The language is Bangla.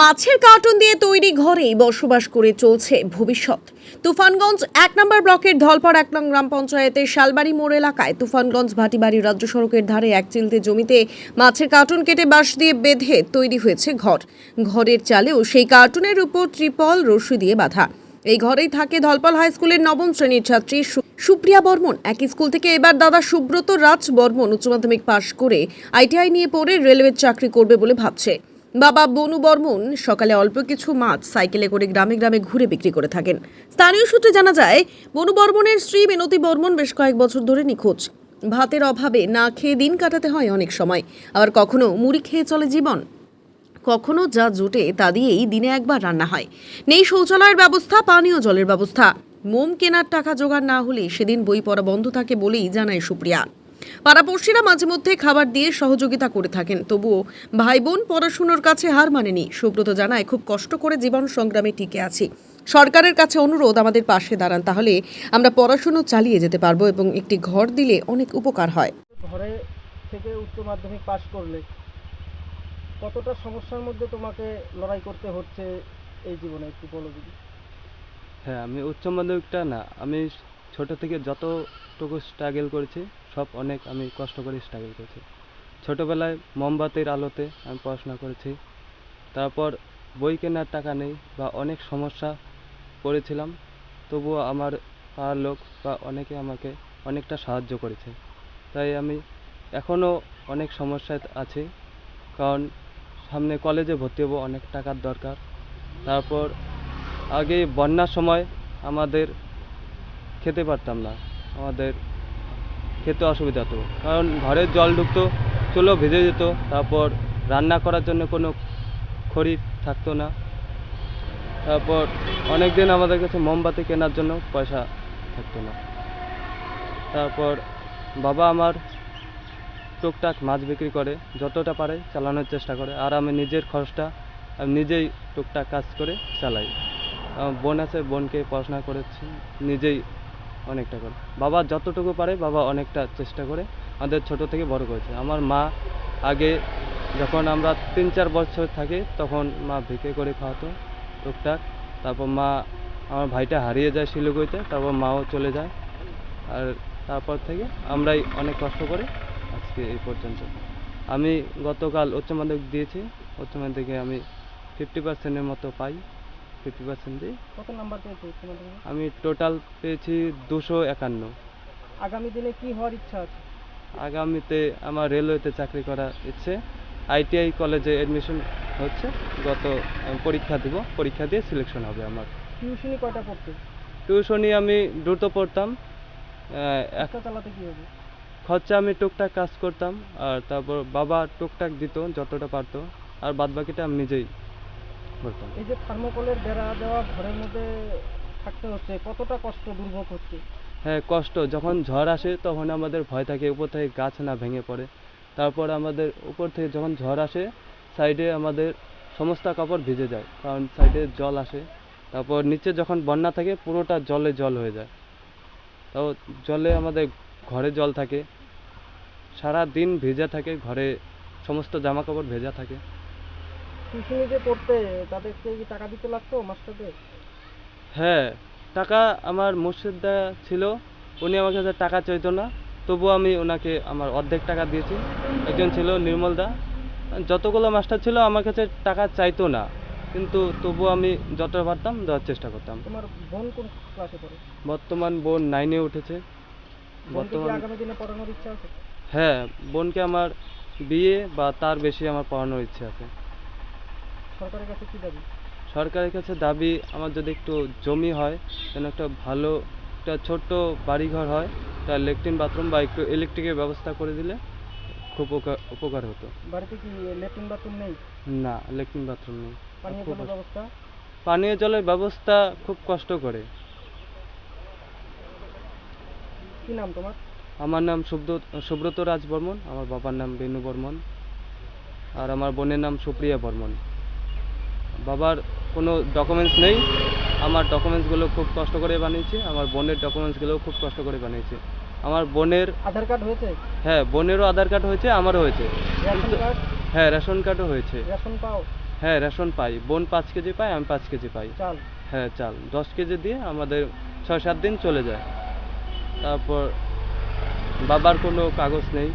মাছের কার্টুন দিয়ে তৈরি ঘরেই বসবাস করে চলছে ভবিষ্যৎ। তুফানগঞ্জ এক নম্বর ব্লকের ধলপাড় এক নং গ্রাম পঞ্চায়েতের শালবাড়ি মোড় এলাকায় তুফানগঞ্জ ভাটিবাড়ি রাজ্য সড়কের ধারে এক চিলতে জমিতে মাছের কার্টুন কেটে বাঁশ দিয়ে বেঁধে তৈরি হয়েছে ঘর। ঘরের চালেও সেই কার্টুনের উপর ত্রিপল রশি দিয়ে বাঁধা। এই ঘরেই থাকে ধলপাল হাই স্কুলের নবম শ্রেণির ছাত্রী সুপ্রিয়া বর্মন। একই স্কুল থেকে এবার দাদা সুব্রত রাজ বর্মন উচ্চ মাধ্যমিক পাশ করে আইটিআই নিয়ে পড়ে রেলওয়ের চাকরি করবে বলে ভাবছে। বাবা বনু বর্মন সকালে অল্প কিছু মাছ সাইকেলে করে গ্রামে গ্রামে ঘুরে বিক্রি করে থাকেন। স্থানীয় সূত্রে জানা যায়, বনু বর্মনের স্ত্রী মিনতি বর্মন বেশ কয়েক বছর ধরে নিখোঁজ। ভাতের অভাবে না খেয়ে দিন কাটাতে হয় অনেক সময়। আবার কখনো মুড়ি খেয়ে চলে জীবন। কখনো যা জোটে তা দিয়েই দিনে একবার রান্না হয়। নেই শৌচালয়ের ব্যবস্থা, পানীয় জলের ব্যবস্থা। মোম কেনার টাকা জোগাড় না হলে সেদিন বই পড়া বন্ধ থাকে বলেই জানায় সুপ্রিয়া। পাড়াপড়শিরা মাঝে মধ্যে খাবার দিয়ে সহযোগিতা করে থাকেন। তবুও ভাই বোন পড়াশুনোর কাছে হার মানেনি। সুব্রত জানায় খুব কষ্ট করে জীবন সংগ্রামে টিকে আছি। সরকারের কাছে অনুরোধ আমাদের পাশে দাঁড়ান। তাহলে আমরা পড়াশুনো চালিয়ে যেতে পারব এবং একটি ঘর দিলে অনেক উপকার হয়। ঘরে থেকে উচ্চ মাধ্যমিক পাশ করলে কতটা সমস্যার মধ্যে তোমাকে লড়াই করতে হচ্ছে এই জীবনে? একটু বলো যদি। হ্যাঁ আমি উচ্চ মাধ্যমিকটা না আমি ছোট থেকে যতটুকু স্ট্রাগল করেছি, সব অনেক আমি কষ্ট করে স্ট্রাগল করেছি। ছোটোবেলায় মোমবাতির আলোতে আমি পড়াশোনা করেছি। তারপর বই কেনার টাকা নেই বা অনেক সমস্যা পড়েছিলাম, তবুও আমার পাড়ার লোক বা অনেকে আমাকে অনেকটা সাহায্য করেছে। তাই আমি এখনও অনেক সমস্যায় আছি, কারণ সামনে কলেজে ভর্তি হব অনেক টাকার দরকার। তারপর আগে বন্যার সময় আমাদের খেতে পারতাম না। আমাদের খেতে অসুবিধা হতো। কারণ ঘরের জল ঢুকতো, চুলো ভিজে যেত, তারপর রান্না করার জন্য কোনো খড়ি থাকতো না। তারপর অনেক দিন আমাদের কাছে মোমবাতি কেনার জন্য পয়সা থাকতো না। তারপর বাবা আমার টুকটাক মাছ বিক্রি করে, যতটা পারে চালানোর চেষ্টা করে। আর আমি নিজের খরচটা আমি নিজেই টুকটাক কাজ করে চালাই। বোন আছে, বোনকে পড়াশোনা করেছি, নিজেই অনেকটা করে। বাবা যতটুকু পারে বাবা অনেকটা চেষ্টা করে আমাদের ছোট থেকে বড় করেছে। আমার মা আগে যখন আমরা তিন চার বছর থাকি তখন মা ভিকে করে খাওয়াতো টুকটাক। তারপর মা আমার ভাইটা হারিয়ে যায় শিলিগুড়িতে, তারপর মাও চলে যায়। আর তারপর থেকে আমরাই অনেক কষ্ট করে আজকে এই পর্যন্ত। আমি গতকাল উচ্চ মাধ্যমিক দিয়েছি, উচ্চ মাধ্যমিকে আমি ফিফটি পার্সেন্টের মতো পাই। ফিফটি পার্সেন্ট দিই। কত নাম্বার পেয়েছ উচ্চ মাধ্যমিকে আমি টোটাল পেয়েছি দুশো একান্ন। আগামী দিনে কি হওয়ার ইচ্ছা আছে? আগামীতে আমার রেলওয়েতে চাকরি করার ইচ্ছে। আইটিআই কলেজে অ্যাডমিশন হচ্ছে। গত আমি পরীক্ষা দিব। পরীক্ষা দিয়ে সিলেকশন হবে আমার। টিউশনি কয়টা পড়তে? টিউশনি আমি দ্রুত পড়তাম। আহ, এক একটা চালাতে কি হবে? খরচা আমি টুকটাক কাজ করতাম। আর তারপর বাবা টুকটাক দিত যতটা পারতো। আর বাদ বাকিটা আমি নিজেই এই যে থার্মোকলের বেড়া দেওয়া ঘরের মধ্যে থাকতে হচ্ছে কতটা কষ্ট দুর্ভোগ হচ্ছে? হ্যাঁ কষ্ট। যখন ঝড় আসে তখন আমাদের ভয় থাকে উপর থেকে গাছ না ভেঙে পড়ে। তারপর আমাদের উপর থেকে যখন ঝড় আসে সাইডে আমাদের সমস্ত কাপড় ভিজে যায় কারণ সাইডে জল আসে। তারপর নিচে যখন বন্যা থাকে পুরোটা জলে জল হয়ে যায়। তাও জলে আমাদের ঘরে জল থাকে। সারা দিন ভেজা থাকে ঘরে সমস্ত জামা কাপড় ভেজা থাকে। টিউশনি যে পড়তে তাদেরকে কি টাকা দিতে লাগতো মাস্টারদের? হ্যাঁ টাকা আমার মুর্শিদদা ছিল উনি আমার কাছে টাকা চাইতো না তবুও আমি ওনাকে আমার অর্ধেক টাকা দিয়েছি। একজন ছিল নির্মল দা। যতগুলো মাস্টার ছিল আমার কাছে টাকা চাইতো না। কিন্তু তবুও আমি যতটা পারতাম দেওয়ার চেষ্টা করতাম। তোমার বোন কোন ক্লাসে পড়ে? বর্তমান বোন নাইনে উঠেছে। বর্তমান আগামী দিনে পড়ানোর ইচ্ছা আছে? হ্যাঁ বোনকে আমার বিয়ে বা তার বেশি আমার পড়ানোর ইচ্ছে আছে। সরকারের কাছে কি দাবি? সরকারের কাছে দাবি আমার যদি একটু জমি হয় যেন একটা ভালো একটা ছোট্ট বাড়িঘর হয় একটা লেট্রিন বাথরুম বা একটু ইলেকট্রিকের ব্যবস্থা করে দিলে খুব উপকার- উপকার হতো। বাড়িতে কি লেট্রিন বাথরুম নেই? না লেট্রিন বাথরুম নেই। পানীয় জলের ব্যবস্থা? পানীয় জলের ব্যবস্থা খুব কষ্ট করে। কি নাম তোমার? আমার নাম সুব্রত সুব্রত রাজ বর্মন আমার বাবার নাম বেনু বর্মন আর আমার বোনের নাম সুপ্রিয়া বর্মন। বাবার কোনো ডকুমেন্টস নেই। আমার ডকুমেন্টসগুলো খুব কষ্ট করে বানিয়েছি। আমার বোনের ডকুমেন্টসগুলোও খুব কষ্ট করে বানিয়েছি। আমার বোনের আধার কার্ড হয়েছে? হ্যাঁ বোনেরও আধার কার্ড হয়েছে আমারও হয়েছে। হ্যাঁ রেশন কার্ডও হয়েছে। রেশন পাও? হ্যাঁ রেশন পাই। বোন পাঁচ কেজি পাই আমি পাঁচ কেজি পাই। চাল? হ্যাঁ চাল। দশ কেজি দিয়ে আমাদের ছয় সাত দিন চলে যায়। তারপর বাবার কোনো কাগজ নেই।